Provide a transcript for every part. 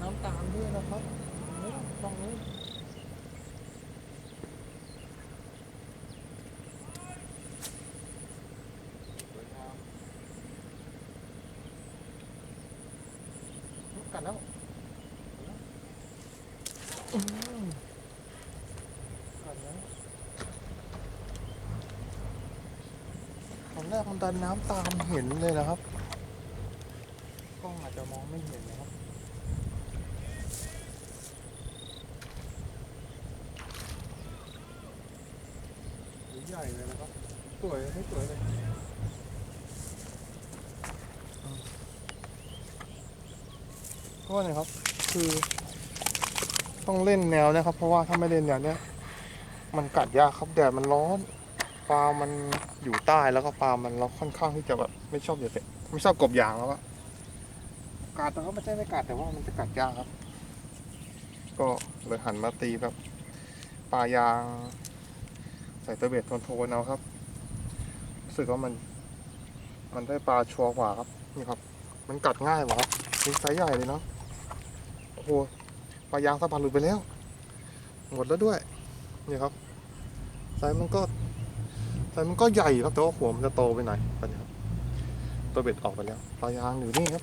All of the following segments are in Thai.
น้ำตาลด้วยนะครับนี่ตรงนี้วยงามกัดแล้วกัดแล้วตอนแรกมันดันน้ำตามเห็นเลยนะครับ กล้องอาจจะมองไม่เห็นนะครับ ใหญ่เลยนะครับ สวยไม่สวยเลยก็เนี่ยครับ คือต้องเล่นแนวนะครับ เพราะว่าถ้าไม่เล่นแนวเนี้ยมันกัดยากครับแดดมันร้อนปลามันอยู่ใต้แล้วก็ปลามันเราค่อนข้างที่จะแบบไม่ชอบอย่าเตะไม่ชอบกบยางแล้วอะกัดแต่ก็ไม่ใช่ไม่กัดแต่ว่ามันจะกัดยากครับ ก็เลยหันมาตีแบบปลายาง ใส่ตัวเบ็ดนโทนเอาครับรู้สึกว่ามัน มันได้ปลาชัวร์กว่าครับ นี่ครับ มันกัดง่ายกว่าครับมีไซส์ใหญ่เลยเนาะโอ้โหปลายางสะพานหลุดไปแล้ว หมดแล้วด้วย นี่ครับไซส์มันก็ไซส์มันก็ใหญ่ครับแต่ว่าหัวมันจะโตไปหน่อยตอนนี้ครับ ตัวเบ็ดออกไปแล้วปลายางอยู่นี่ครับ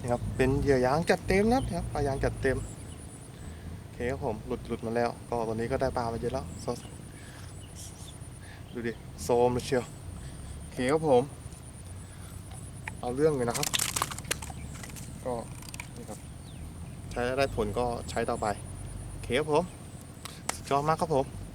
นี่ครับเป็นเหยื่อยางจัดเต็มนะครับปลายางจัดเต็ม เคครับผมหลุดหลุดมาแล้ว ก็ตอนนี้ก็ได้ปลามาเยอะแล้วดูดิโซมเลยเชียวโอเคครับผม เอาเรื่องเลยนะครับ ก็นี่ครับใช้ได้ผลก็ใช้ต่อไปโอเคครับผมสุดยอดมากครับผม